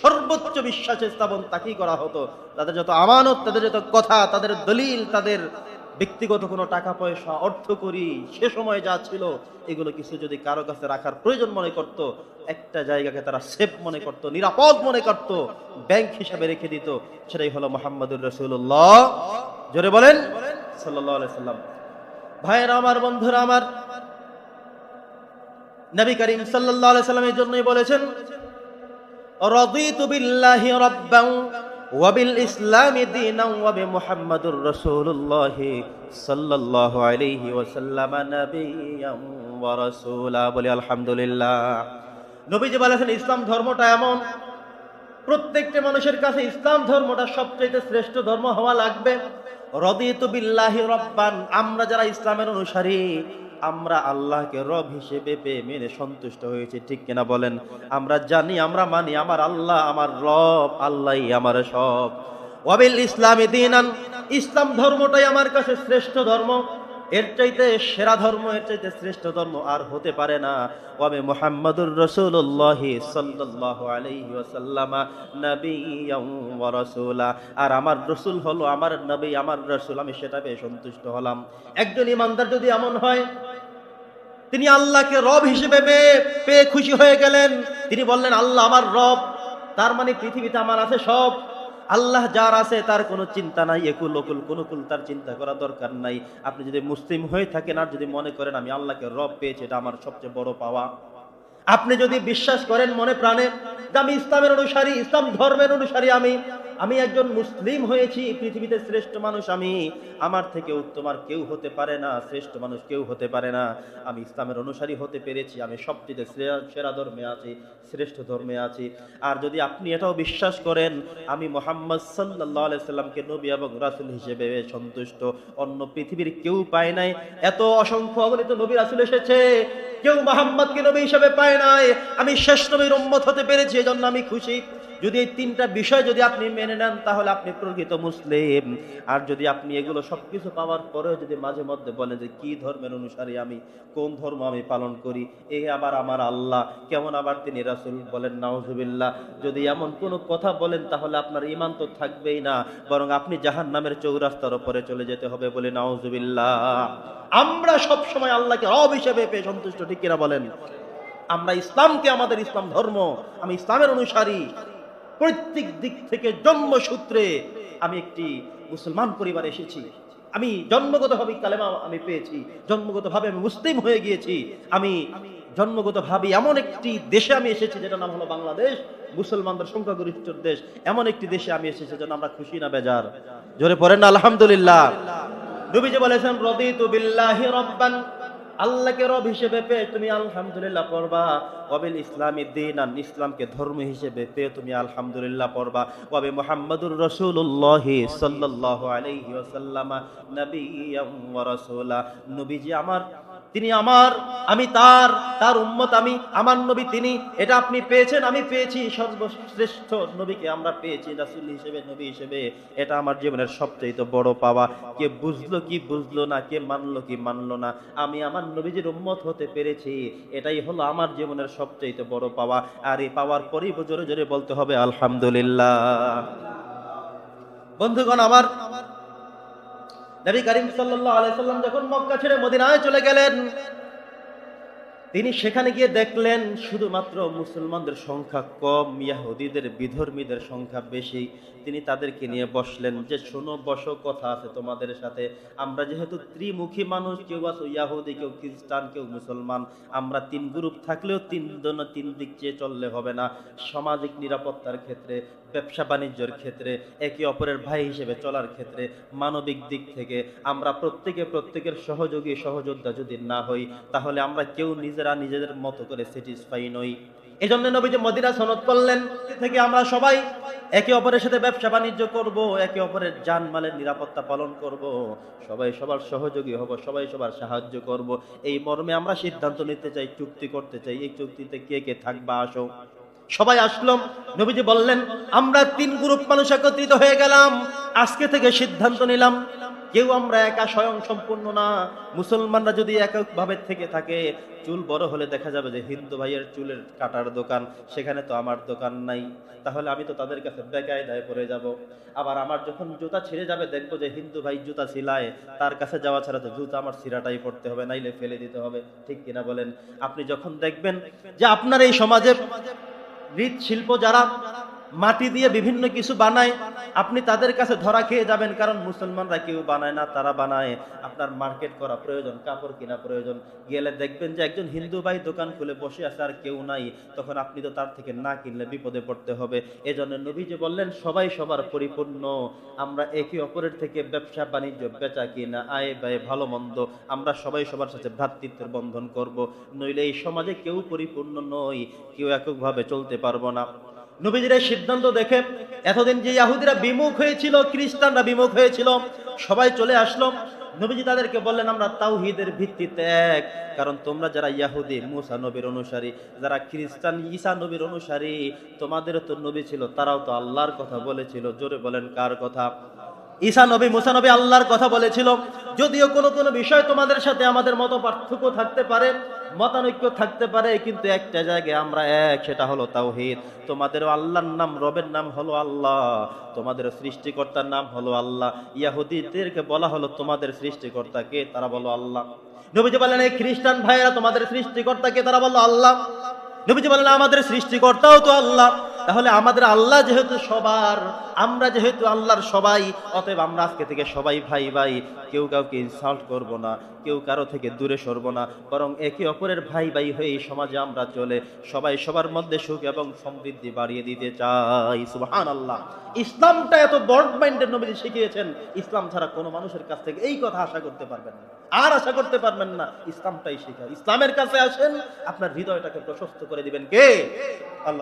সর্বোচ্চ বিশ্বাসের স্থাপন তাকেই করা হতো। তাদের যত আমানত, তাদের যত কথা, তাদের দলিল, তাদের ব্যক্তিগত কোনো টাকা পয়সা অর্থ করি সে সময় যা ছিল, এগুলো কিছু যদি কারও কাছে রাখার প্রয়োজন মনে করত, একটা জায়গাকে তারা সেফ মনে করত, নিরাপদ মনে করত ব্যাংক হিসাবে রেখে দিত, সেটাই হলো মোহাম্মদুর রসুল্লাহ জোরে বলেন? সাল্লাহ সাল্লাম। ভাইয়েরা আমার, বন্ধুরা আমার, নবী করিম সাল্লাল্লাহু আলাইহি সাল্লাম এই জন্যই বলেছেন রাব্বান ওয়া বিল ইসলামি দীনান ওয়া বিমুহাম্মাদুর রাসূলুল্লাহ সাল্লাল্লাহু আলাইহি ওয়াসাল্লাম নাবিয়্যান ওয়া রাসূলা। বলি আলহামদুলিল্লাহ। নবীজি বলেছেন, ইসলাম ধর্মটা এমন, প্রত্যেকটা মানুষের কাছে ইসলাম ধর্মটা সবচেয়ে শ্রেষ্ঠ ধর্ম হওয়া লাগবে। রদিতু বিল্লাহি রব্বান, আমরা যারা ইসলামের অনুসারী আমরা আল্লাহকে রব হিসেবে পেয়ে মেনে সন্তুষ্ট হয়েছে, ঠিক কিনা বলেন? আমরা জানি, আমরা মানি, আমার আল্লাহ, আমার রব, আল্লাহই আমার সব। ওয়াবিল ইসলামী দিনান, ইসলাম ধর্মটাই আমার কাছে শ্রেষ্ঠ ধর্ম। এর চাইতে সেরা ধর্ম, এর চাইতে শ্রেষ্ঠ ধর্ম আর হতে পারে না। ওয়াবে মুহাম্মাদুর রাসূলুল্লাহ সাল্লাল্লাহু আলাইহি ওয়াসাল্লামা নাবিয়্যান ওয়া রাসূলা। আর আমার রাসূল হলো আমার নবী, আমার রাসূল, আমি সেটা পেয়ে সন্তুষ্ট হলাম। একজন ইমানদার যদি এমন হয় তিনি আল্লাহকে রব হিসেবে পেয়ে পেয়ে খুশি হয়ে গেলেন। তিনি বললেন, আল্লাহ আমার রব, তার মানে পৃথিবীতে আমার আছে সব। আল্লাহ যার আছে, তার কোনো চিন্তা নাই। একুল ওকুল কোনকুল তার চিন্তা করা দরকার নাই। আপনি যদি মুসলিম হয়ে থাকেন আর যদি মনে করেন, আমি আল্লাহকে রব পেয়েছি, এটা আমার সবচেয়ে বড় পাওয়া। আপনি যদি বিশ্বাস করেন মনে প্রাণে, যে আমি ইসলামের অনুসারী, ইসলাম ধর্মের অনুসারী আমি আমি একজন মুসলিম হয়েছি, পৃথিবীতে শ্রেষ্ঠ মানুষ আমি। আমার থেকে উত্তম আর কেউ হতে পারে না, শ্রেষ্ঠ মানুষ কেউ হতে পারে না। আমি ইসলামের অনুসারী হতে পেরেছি, আমি সবচেয়ে সেরা ধর্মে আছি, শ্রেষ্ঠ ধর্মে আছি। আর যদি আপনি এটাও বিশ্বাস করেন, আমি মোহাম্মদ সাল্লাহ সাল্লামকে নবী এবং রাসুল হিসেবে সন্তুষ্ট। অন্য পৃথিবীর কেউ পায় নাই। এত অসংখ্য অগণিত নবী রাসুল এসেছে, কেউ মোহাম্মদকে নবী হিসেবে পায় নাই। আমি শেষ নবীর উম্মত হতে পেরেছি, এজন্য আমি খুশি। যদি এই তিনটা বিষয় যদি আপনি মেনে নেন, তাহলে আপনি প্রকৃত মুসলিম। আর যদি আপনি এগুলো সবকিছু পাওয়ার পরেও যদি মাঝে মধ্যে বলেন যে, কি ধর্মের অনুসারী আমি? কোন ধর্ম আমি পালন করি? এ আবার আমার আল্লাহ। কেমন আবার তিনি রাসুল বলেন, নাউজুবিল্লাহ। যদি এমন কোনো কথা বলেন, তাহলে আপনার ইমান তো থাকবেই না। বরং আপনি জাহান নামের চৌরাস্তার ওপরে চলে যেতে হবে বলে নাউজুবিল্লাহ। আমরা সব সময় আল্লাহকে রব হিসেবে পেয়ে সন্তুষ্ট, ঠিক কিনা বলেন? আমরা ইসলামকে আমাদের ইসলাম ধর্ম, আমি ইসলামের অনুসারী। প্রত্যেক দিক থেকে জন্মসূত্রে আমি একটি মুসলমান পরিবারে এসেছি। আমি জন্মগতভাবে কালেমা আমি পেয়েছি। জন্মগতভাবে আমি মুসলিম হয়ে গিয়েছি। আমি জন্মগতভাবে এমন একটি দেশে আমি এসেছি যেটা নাম হলো বাংলাদেশ। মুসলমানদের সংখ্যাগরিষ্ঠ দেশ। এমন একটি দেশে আমি এসেছি যেন আমরা খুশি না বেজার। জোরে পড়েন আলহামদুলিল্লাহ। নবীজি বলেছেন, রদিতু বিল্লাহি রব্বান। আল্লাহকে রব হিসেবে পেয়ে তুমি আলহামদুলিল্লাহ পড়বা। কবিল ইসলামী দিন আন ইসলামকে ধর্ম হিসেবে পেয়ে তুমি আলহামদুলিল্লাহ পড়বা। কবি মোহাম্মদুর রসুল্লাহি সাল্লাহ আলহিমা নবী নবিয়্যান ওয়া রাসূলা। নবীজি আমার তিনি আমার, আমি তার তার উম্মত আমি, আমার নবী তিনি, এটা আপনি পেয়েছেন, আমি পেয়েছি, সর্বশ্রেষ্ঠ নবীকে আমরা পেয়েছি, রাসূল হিসেবে, নবী হিসেবে, এটা আমার জীবনের সবচেয়ে বড় পাওয়া। কে বুঝলো কি বুঝলো না, কে মানলো কি মানলো না, আমি আমার নবীজির উম্মত হতে পেরেছি, এটাই হলো আমার জীবনের সবচেয়ে বড় পাওয়া। আর এই পাওয়ার পরেই জোরে জোরে বলতে হবে, আলহামদুলিল্লাহ। বন্ধুগণ, আমার নবী করিম সাল্লাম যখন মক্কা ছেড়ে মদিনায় চলে গেলেন, তিনি সেখানে গিয়ে দেখলেন শুধুমাত্র মুসলমানদের সংখ্যা কম, ইয়াহুদিদের, বিধর্মীদের সংখ্যা বেশি। তিনি তাদেরকে নিয়ে বসলেন যে, শোনো, বসো, কথা আছে তোমাদের সাথে। আমরা যেহেতু ত্রিমুখী মানুষ, কেউ আছে ইয়াহুদি, কেউ খ্রিস্টান, কেউ মুসলমান, আমরা তিন গ্রুপ থাকলেও তিন জন তিন দিক চেয়ে চললে হবে না। সামাজিক নিরাপত্তার ক্ষেত্রে ব্যবসা বাণিজ্যের ক্ষেত্রে, একে অপরের ভাই হিসেবে চলার ক্ষেত্রে, মানবিক দিক থেকে আমরা প্রত্যেকে প্রত্যেকের সহযোগী, সহযোদ্ধা যদি না হই, তাহলে আমরা কেউ নিজেরা নিজেদের মতো করে স্যাটিসফাই নই। এই জন্য নবীজি মদিনা সনদ করলেন, থেকে আমরা সবাই একে অপরের সাথে ব্যবসা বাণিজ্য করব, একে অপরের জানমালের নিরাপত্তা পালন করব, সবাই সবার সহযোগী হব, সবাই সবার সাহায্য করব। এই মর্মে আমরা সিদ্ধান্ত নিতে চাই, চুক্তি করতে চাই, এই চুক্তিতে কে কে থাকবা আসো। সবাই আসলাম নবীজি বললেন, আমরা তিন গ্রুপ মানুষ একত্রিত হয়ে গেলাম। আজকে থেকে সিদ্ধান্ত নিলাম, কেউ আমরা একা স্বয়ং সম্পূর্ণ না। মুসলমানরা যদি এককভাবে থেকে থাকে, চুল বড় হলে দেখা যাবে যে হিন্দু ভাইয়ের চুলের কাটার দোকান, সেখানে তো আমার দোকান নাই। তাহলে আমি তো তাদের কাছে বেকায়দায় পড়ে যাব। আবার আমার যখন জুতা ছিঁড়ে যাবে, দেখব যে হিন্দু ভাই জুতা ছিলায়। তার কাছে যাওয়া ছাড়া তো জুতা আমার সিরাটাই পড়তে হবে, নাইলে ফেলে দিতে হবে। ঠিক কিনা বলেন? আপনি যখন দেখবেন যে আপনার এই সমাজে মৃৎশিল্প যারা মাটি দিয়ে বিভিন্ন কিছু বানায়, আপনি তাদের কাছে ধরা খেয়ে যাবেন, কারণ মুসলমানরা কেউ বানায় না, তারা বানায়। আপনার মার্কেট করা প্রয়োজন, কাপড় কেনা প্রয়োজন। গেলে দেখবেন যে একজন হিন্দু ভাই দোকান খুলে বসে আছে আর কেউ নাই। তখন আপনি তো তার থেকে না কিনলে বিপদে পড়তে হবে। এজন্য নবী যে বললেন, সবাই সবার পরিপূর্ণ। আমরা একে অপরের থেকে ব্যবসা বাণিজ্য বেচা কিনা, আয় ব্যয় ভালো মন্দ, আমরা সবাই সবার সাথে ভ্রাতৃত্বের বন্ধন করব। নইলে এই সমাজে কেউ পরিপূর্ণ নই, কেউ এককভাবে চলতে পারব না। নবীজির এই সিদ্ধান্ত দেখে, এতদিন যে ইয়াহুদিরা বিমুখ হয়েছিল, খ্রিস্টানরা বিমুখ হয়েছিল, সবাই চলে আসলো। নবীজি তাদেরকে বললেন, আমরা তাওহিদের ভিত্তিতে এক। কারণ তোমরা যারা ইয়াহুদি, মুসা নবীর অনুসারী, যারা খ্রিস্টান, ঈসা নবীর অনুসারী, তোমাদেরও তো নবী ছিল, তারাও তো আল্লাহর কথা বলেছিল। জোরে বলেন, কার কথা? ঈসা নবী, মুসা নবী আল্লাহর কথা বলেছিল। যদিও কোনো কোনো বিষয় তোমাদের সাথে আমাদের মত পার্থক্য থাকতে পারে মতানৈক্য থাকতে পারে, কিন্তু একটা জায়গায় আমরা এক, সেটা হলো তাওহিদ। তোমাদের আল্লাহর নাম, রবের নাম হলো আল্লাহ। তোমাদের সৃষ্টিকর্তার নাম হলো আল্লাহ। ইয়াহুদিদেরকে বলা হলো তোমাদের সৃষ্টিকর্তাকে, তারা বলো আল্লাহ। নবীজি বলেন এই খ্রিস্টান ভাইয়েরা, তোমাদের সৃষ্টিকর্তাকে তারা বলো আল্লাহ। নবীজি বলেন আমাদের সৃষ্টিকর্তাও তো আল্লাহ। তাহলে আমাদের আল্লাহ যেহেতু সবার, আমরা যেহেতু আল্লাহর সবাই, অতএব আমরা আজকে থেকে সবাই ভাই ভাই, কেউ কাউকে ইনসাল্ট করব না, কেউ কারও থেকে দূরে সরব না, বরং একে অপরের ভাই ভাই হয়ে এই সমাজে আমরা চলে, সবাই সবার মধ্যে সুখ এবং সমৃদ্ধি বাড়িয়ে দিতে চাই সুবহান আল্লাহ ইসলামটা এত বড় মাইন্ডের নবী শিখিয়েছেন, ইসলাম ছাড়া কোনো মানুষের কাছ থেকে এই কথা আশা করতে পারবেন না, আর আশা করতে পারবেন না, ইসলামটাই শিখা ইসলামের কাছে আসেন, আপনার হৃদয়টাকে প্রশস্ত করে দিবেন কে? আল্লাহ।